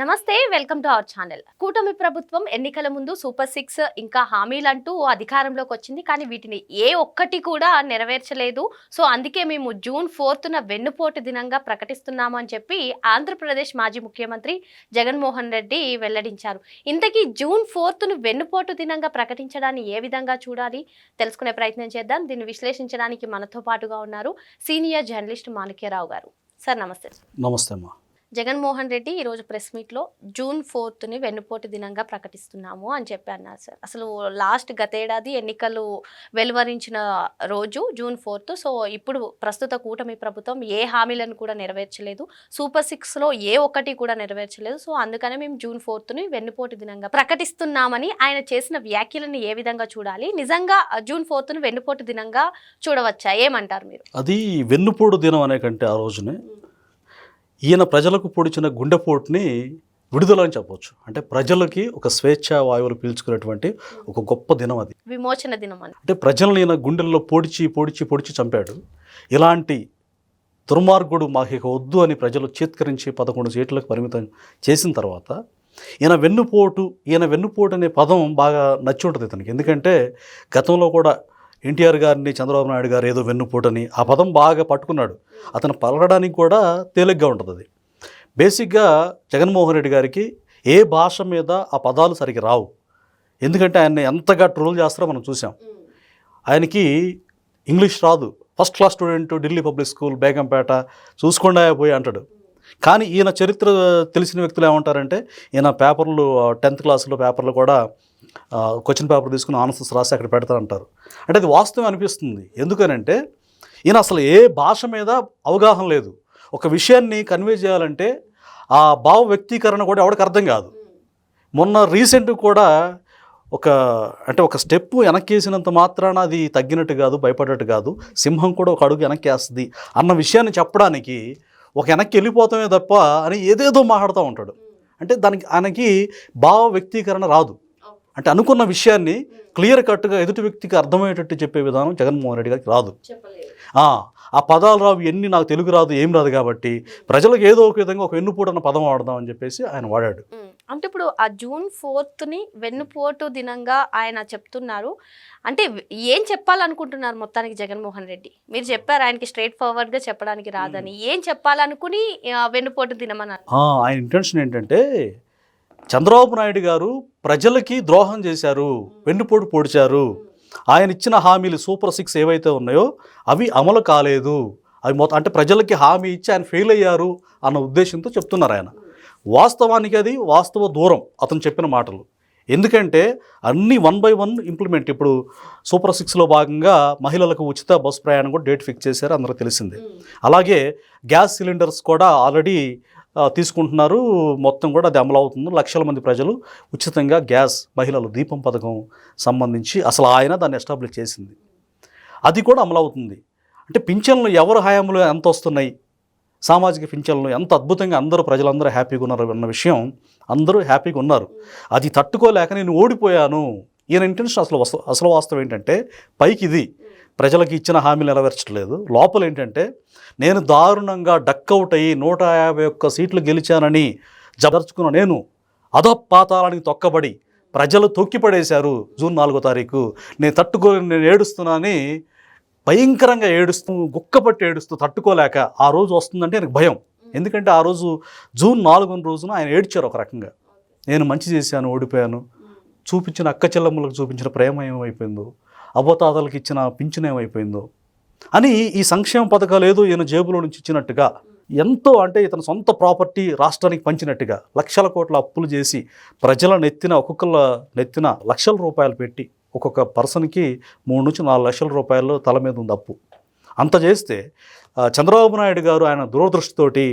నమస్తే welcome to our channel. కూటమి ప్రభుత్వం ఎన్నికల ముందు సూపర్ సిక్స్ ఇంకా హామీలంటూ అధికారంలోకి వచ్చింది. కానీ వీటిని ఏ ఒక్కటి కూడా నెరవేర్చలేదు. సో అందుకే మేము జూన్ ఫోర్త్న వెన్నుపోటు దినంగా ప్రకటిస్తున్నాము అని చెప్పి ఆంధ్రప్రదేశ్ మాజీ ముఖ్యమంత్రి జగన్మోహన్ రెడ్డి వెల్లడించారు. ఇంతకీ జూన్ ఫోర్త్ను వెన్నుపోటు దినంగా ప్రకటించడాన్ని ఏ విధంగా చూడాలి? తెలుసుకునే ప్రయత్నం చేద్దాం. దీన్ని విశ్లేషించడానికి మనతో పాటుగా ఉన్నారు సీనియర్ జర్నలిస్ట్ మాణిక్యరావు గారు. సార్ నమస్తే. నమస్తే అమ్మా. జగన్మోహన్ రెడ్డి ఈరోజు ప్రెస్ మీట్లో జూన్ ఫోర్త్ని వెన్నుపోటు దినంగా ప్రకటిస్తున్నాము అని చెప్పి అన్నారు సార్. అసలు లాస్ట్ గతేడాది ఎన్నికలు వెలువరించిన రోజు జూన్ ఫోర్త్ సో ఇప్పుడు ప్రస్తుత కూటమి ప్రభుత్వం ఏ హామీలను కూడా నెరవేర్చలేదు. సూపర్ సిక్స్లో ఏ ఒక్కటి కూడా నెరవేర్చలేదు. సో అందుకనే మేము జూన్ ఫోర్త్ని వెన్నుపోటు దినంగా ప్రకటిస్తున్నామని ఆయన చేసిన వ్యాఖ్యలను ఏ విధంగా చూడాలి? నిజంగా జూన్ ఫోర్త్ను వెన్నుపోటు దినంగా చూడవచ్చా? ఏమంటారు మీరు? అది వెన్నుపోడు దినం అనే కంటే ఆ రోజునే. ఈయన ప్రజలకు పొడిచిన గుండెపోటుని విడుదల అని చెప్పవచ్చు. అంటే ప్రజలకి ఒక స్వేచ్ఛ వాయువులు పీల్చుకునేటువంటి ఒక గొప్ప దినం అది. విమోచన దినం అంటే ప్రజల్ని ఈయన గుండెల్లో పొడిచి పొడిచి పొడిచి చంపాడు. ఇలాంటి దుర్మార్గుడు మాకు ఇక వద్దు అని ప్రజలు చేత్కరించి పదకొండు సీట్లకు పరిమితం చేసిన తర్వాత ఈయన వెన్నుపోటు ఈయన వెన్నుపోటు అనే పదం బాగా నచ్చి ఉంటుంది ఇతనికి. ఎందుకంటే గతంలో కూడా ఎన్టీఆర్ గారిని చంద్రబాబు నాయుడు గారు ఏదో వెన్నుపోటని ఆ పదం బాగా పట్టుకున్నాడు. అతను పలకడానికి కూడా తేలిగ్గా ఉంటుంది. అది బేసిక్గా జగన్మోహన్ రెడ్డి గారికి ఏ భాష మీద ఆ పదాలు సరిగ్గా రావు. ఎందుకంటే ఆయన ఎంతగా ట్రోల్ చేస్తారో మనం చూసాం ఆయనకి ఇంగ్లీష్ రాదు. First class student Delhi Public School Begumpet చూసుకోండి పోయి అంటాడు. కానీ ఈయన చరిత్ర తెలిసిన వ్యక్తులు ఏమంటారంటే ఈయన పేపర్లు టెన్త్ క్లాసులో పేపర్లు కూడా క్వశ్చన్ పేపర్ తీసుకుని ఆన్సర్స్ రాసి అక్కడ పెడతారంటారు. అంటే అది వాస్తవం అనిపిస్తుంది. ఎందుకనంటే ఈయన అసలు ఏ భాష మీద అవగాహన లేదు. ఒక విషయాన్ని కన్వే చేయాలంటే ఆ భావ వ్యక్తీకరణ కూడా ఎవరికి అర్థం కాదు. మొన్న రీసెంట్ కూడా ఒక అంటే ఒక స్టెప్ వెనక్కేసినంత మాత్రాన అది తగ్గినట్టు కాదు భయపడేట్టు కాదు. సింహం కూడా ఒక అడుగు వెనక్కేస్తుంది అన్న విషయాన్ని చెప్పడానికి ఒక వెనక్కి వెళ్ళిపోతామే తప్ప అని ఏదేదో మాట్లాడుతూ ఉంటాడు. అంటే దానికి ఆయనకి భావ వ్యక్తీకరణ రాదు. అంటే అనుకున్న విషయాన్ని క్లియర్ కట్గా ఎదుటి వ్యక్తికి అర్థమయ్యేటట్టు చెప్పే విధానం జగన్మోహన్ రెడ్డి గారికి రాదు. ఆ, పదాలు రావు ఎన్ని నాకు తెలుగు రాదు ఏం రాదు కాబట్టి ప్రజలకు ఏదో ఒక విధంగా ఒక వెన్నుపూట అన్న పదం వాడదాం అని చెప్పేసి ఆయన వాడాడు. అంటే ఇప్పుడు ఆ జూన్ ఫోర్త్ని వెన్నుపోటు దినంగా ఆయన చెప్తున్నారు. అంటే ఏం చెప్పాలనుకుంటున్నారు మొత్తానికి జగన్మోహన్ రెడ్డి? మీరు చెప్పారు ఆయనకి స్ట్రైట్ ఫార్వర్డ్గా చెప్పడానికి రాదని. ఏం చెప్పాలనుకుని వెన్నుపోటు దినం ఆయన ఇంటెన్షన్ ఏంటంటే చంద్రబాబు నాయుడు గారు ప్రజలకి ద్రోహం చేశారు వెన్నుపోటు పొడిచారు. ఆయన ఇచ్చిన హామీలు సూపర్ సిక్స్ ఏవైతే ఉన్నాయో అవి అమలు కాలేదు. అవి మొత్తం అంటే ప్రజలకి హామీ ఇచ్చి ఆయన ఫెయిల్ అయ్యారు అన్న ఉద్దేశంతో చెప్తున్నారు ఆయన. వాస్తవానికి అది వాస్తవ దూరం అతను చెప్పిన మాటలు. ఎందుకంటే అన్ని వన్ బై వన్ ఇంప్లిమెంట్ ఇప్పుడు సూపర్ సిక్స్లో భాగంగా మహిళలకు ఉచిత బస్ ప్రయాణం కూడా డేట్ ఫిక్స్ చేశారు అందరికీ తెలిసిందే. అలాగే గ్యాస్ సిలిండర్స్ కూడా ఆల్రెడీ తీసుకుంటున్నారు. మొత్తం కూడా అది అమలు అవుతుంది లక్షల మంది ప్రజలు ఉచితంగా గ్యాస్ మహిళలు దీపం పథకం సంబంధించి అసలు ఆయన దాన్ని ఎస్టాబ్లిష్ చేసింది. అది కూడా అమలు అవుతుంది అంటే పింఛన్లు ఎవరు హయాంలో ఎంత వస్తున్నాయి? సామాజిక పింఛన్లు ఎంత అద్భుతంగా అందరూ ప్రజలందరూ హ్యాపీగా ఉన్నారు అన్న విషయం అందరూ హ్యాపీగా ఉన్నారు. అది తట్టుకోలేక నేను ఓడిపోయాను. ఈయన ఇంటెన్షన్ అసలు వస్త- అసలు వాస్తవం ఏంటంటే పైకి ఇది. ప్రజలకు ఇచ్చిన హామీలు నెరవేర్చట్లేదు. లోపల ఏంటంటే నేను దారుణంగా డక్అవుట్ అయ్యి నూట యాభై ఒక్క సీట్లు గెలిచానని జబర్చుకున్న నేను అధపాతాళానికి తొక్కబడి ప్రజలు తొక్కిపడేశారు జూన్ నాలుగో తారీఖు. నేను తట్టుకో నేను ఏడుస్తున్నానని భయంకరంగా ఏడుస్తూ గుక్కపట్టి ఏడుస్తూ తట్టుకోలేక ఆ రోజు వస్తుందంటే నాకు భయం. ఎందుకంటే ఆ రోజు జూన్ నాలుగో రోజున ఆయన ఏడ్చారు ఒక రకంగా. నేను మంచి చేశాను ఓడిపోయాను. చూపించిన అక్క చెల్లెమ్మలకు చూపించిన ప్రేమ ఏమైపోయిందో. అవ్వతాతలకు ఇచ్చిన పింఛన్ ఏమైపోయిందో? అని ఈ సంక్షేమ పథకాలు ఏదో ఈయన జేబులో నుంచి ఇచ్చినట్టుగా ఎంతో అంటే ఇతని సొంత ప్రాపర్టీ రాష్ట్రానికి పంచినట్టుగా లక్షల కోట్ల అప్పులు చేసి ప్రజల నెత్తిన ఒక్కొక్కళ్ళ నెత్తిన లక్షల రూపాయలు పెట్టి ఒక్కొక్క పర్సన్కి మూడు నుంచి నాలుగు లక్షల రూపాయలు తల మీద ఉంది అప్పు. అంత చేస్తే చంద్రబాబు నాయుడు గారు ఆయన దూరదృష్టితోటి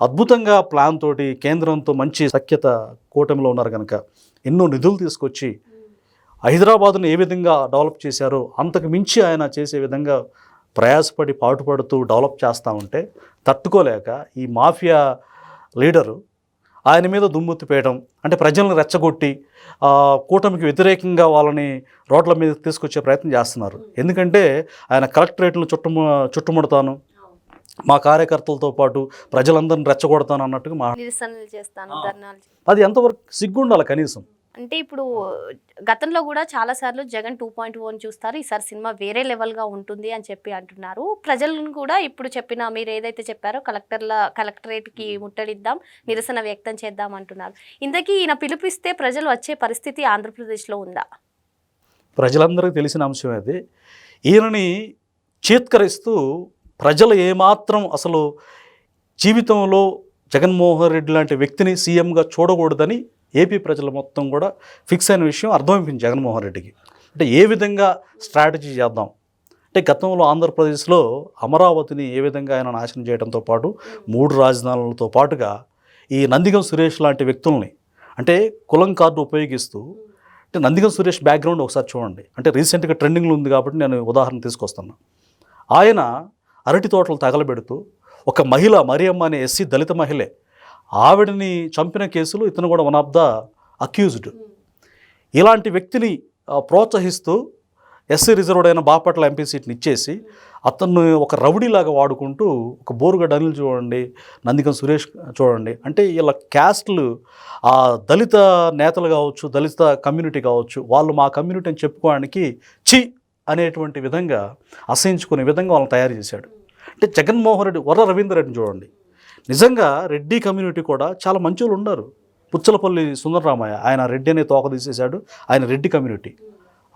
అద్భుతంగా ప్లాన్ తోటి కేంద్రంతో మంచి సఖ్యత కూటమిలో ఉన్నారు కనుక ఎన్నో నిధులు తీసుకొచ్చి హైదరాబాదును ఏ విధంగా డెవలప్ చేశారో అంతకు మించి ఆయన చేసే విధంగా ప్రయాసపడి పాటుపడుతూ డెవలప్ చేస్తూ ఉంటే తట్టుకోలేక ఈ మాఫియా లీడరు ఆయన మీద దుమ్మెత్తిపేయడం అంటే ప్రజలను రెచ్చగొట్టి కూటమికి వ్యతిరేకంగా వాళ్ళని రోడ్ల మీద తీసుకొచ్చే ప్రయత్నం చేస్తున్నారు. ఎందుకంటే ఆయన కలెక్టరేట్లు చుట్టుము చుట్టుముడతాను మా కార్యకర్తలతో పాటు ప్రజలందరిని రెచ్చగొడతాను అన్నట్టుగా మా అది ఎంతవరకు సిగ్గుండాలి కనీసం? అంటే ఇప్పుడు గతంలో కూడా చాలా సార్లు జగన్ టూ పాయింట్ వన్ చూస్తారు. ఈసారి సినిమా వేరే లెవెల్గా ఉంటుంది అని చెప్పి అంటున్నారు. ప్రజలను కూడా ఇప్పుడు చెప్పిన మీరు ఏదైతే చెప్పారో కలెక్టర్ల కలెక్టరేట్కి ముట్టడిద్దాం నిరసన వ్యక్తం చేద్దాం అంటున్నారు. ఇంతకీ ఈయన పిలిపిస్తే ప్రజలు వచ్చే పరిస్థితి ఆంధ్రప్రదేశ్లో ఉందా? ప్రజలందరికీ తెలిసిన అంశం అది. ఈయనని చీత్కరిస్తూ ప్రజలు ఏమాత్రం అసలు జీవితంలో జగన్మోహన్ రెడ్డి లాంటి వ్యక్తిని సీఎంగా చూడకూడదని ఏపీ ప్రజలు మొత్తం కూడా ఫిక్స్ అయిన విషయం అర్థమైపోయింది జగన్మోహన్ రెడ్డికి. అంటే ఏ విధంగా స్ట్రాటజీ చేద్దాం? అంటే గతంలో ఆంధ్రప్రదేశ్లో అమరావతిని ఏ విధంగా ఆయన నాశనం చేయడంతో పాటు మూడు రాజధానులతో పాటుగా ఈ నందిగం సురేష్ లాంటి వ్యక్తుల్ని అంటే కులం కార్డు ఉపయోగిస్తూ అంటే నందిగం సురేష్ బ్యాక్గ్రౌండ్ ఒకసారి చూడండి. అంటే రీసెంట్గా ట్రెండింగ్లో ఉంది కాబట్టి నేను ఉదాహరణ తీసుకొస్తున్నా. ఆయన అరటి తోటలు తగలబెడుతూ ఒక మహిళ మరియమ్మ అనే ఎస్సీ దళిత మహిళే ఆవిడని చంపిన కేసులో ఇతను కూడా వన్ ఆఫ్ ద అక్యూజ్డ్ ఇలాంటి వ్యక్తిని ప్రోత్సహిస్తూ ఎస్సీ రిజర్వ్డ్ అయిన బాపట్ల ఎంపీ సీట్ని ఇచ్చేసి అతన్ని ఒక రౌడీలాగా వాడుకుంటూ ఒక బోరుగా అనిల్ చూడండి నందికం సురేష్ చూడండి అంటే ఇలా క్యాస్ట్లు ఆ దళిత నేతలు కావచ్చు దళిత కమ్యూనిటీ కావచ్చు వాళ్ళు మా కమ్యూనిటీ అని చెప్పుకోవడానికి చి అనేటువంటి విధంగా అసహించుకునే విధంగా వాళ్ళని తయారు చేశాడు. అంటే జగన్మోహన్ రెడ్డి వర్ర రవీందర్ రెడ్డిని చూడండి. నిజంగా రెడ్డి కమ్యూనిటీ కూడా చాలా మంచోళ్ళు ఉన్నారు. పుచ్చలపల్లి సుందరరామయ్య ఆయన రెడ్డి అనే తోక తీసేశాడు ఆయన రెడ్డి కమ్యూనిటీ.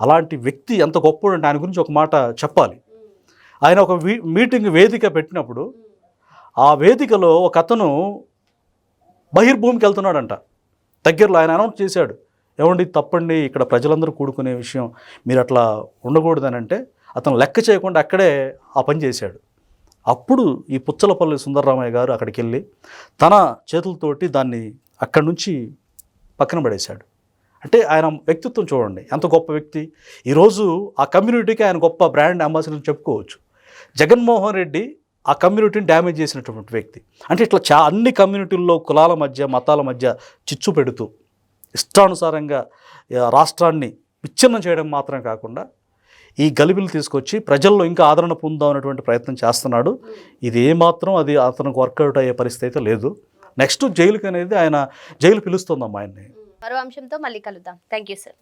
అలాంటి వ్యక్తి ఎంత గొప్పడు అంటే ఆయన గురించి ఒక మాట చెప్పాలి. ఆయన ఒక మీటింగ్ వేదిక పెట్టినప్పుడు ఆ వేదికలో ఒక అతను బహిర్భూమికి వెళ్తున్నాడంట. దగ్గరలో ఆయన అనౌన్స్ చేశాడు. ఏమండి తప్పండి ఇక్కడ ప్రజలందరూ కూడుకునే విషయం మీరు అట్లా ఉండకూడదని అంటే అతను లెక్క చేయకుండా అక్కడే ఆ పని చేశాడు. అప్పుడు ఈ పుచ్చలపల్లి సుందరరామయ్య గారు అక్కడికి వెళ్ళి తన చేతులతోటి దాన్ని అక్కడి నుంచి పక్కన పడేశాడు. అంటే ఆయన వ్యక్తిత్వం చూడండి ఎంత గొప్ప వ్యక్తి. ఈరోజు ఆ కమ్యూనిటీకి ఆయన గొప్ప బ్రాండ్ అంబాసిడర్ చెప్పుకోవచ్చు. జగన్మోహన్ రెడ్డి ఆ కమ్యూనిటీని డ్యామేజ్ చేసినటువంటి వ్యక్తి. అంటే ఇట్లా చా అన్ని కమ్యూనిటీల్లో కులాల మధ్య మతాల మధ్య చిచ్చు పెడుతూ ఇష్టానుసారంగా రాష్ట్రాన్ని విచ్ఛిన్నం చేయడం మాత్రమే కాకుండా ఈ గలిబిలు తీసుకొచ్చి ప్రజల్లో ఇంకా ఆదరణ పొందాం అనేటువంటి ప్రయత్నం చేస్తున్నాడు. ఇది ఏమాత్రం అది అతనికి వర్కౌట్ అయ్యే పరిస్థితి అయితే లేదు. నెక్స్ట్ జైలుకి అనేది ఆయన జైలు పిలుస్తుందమ్మా ఆయన్ని. మరో అంశంతో మళ్ళీ కలుద్దాం. Thank you sir.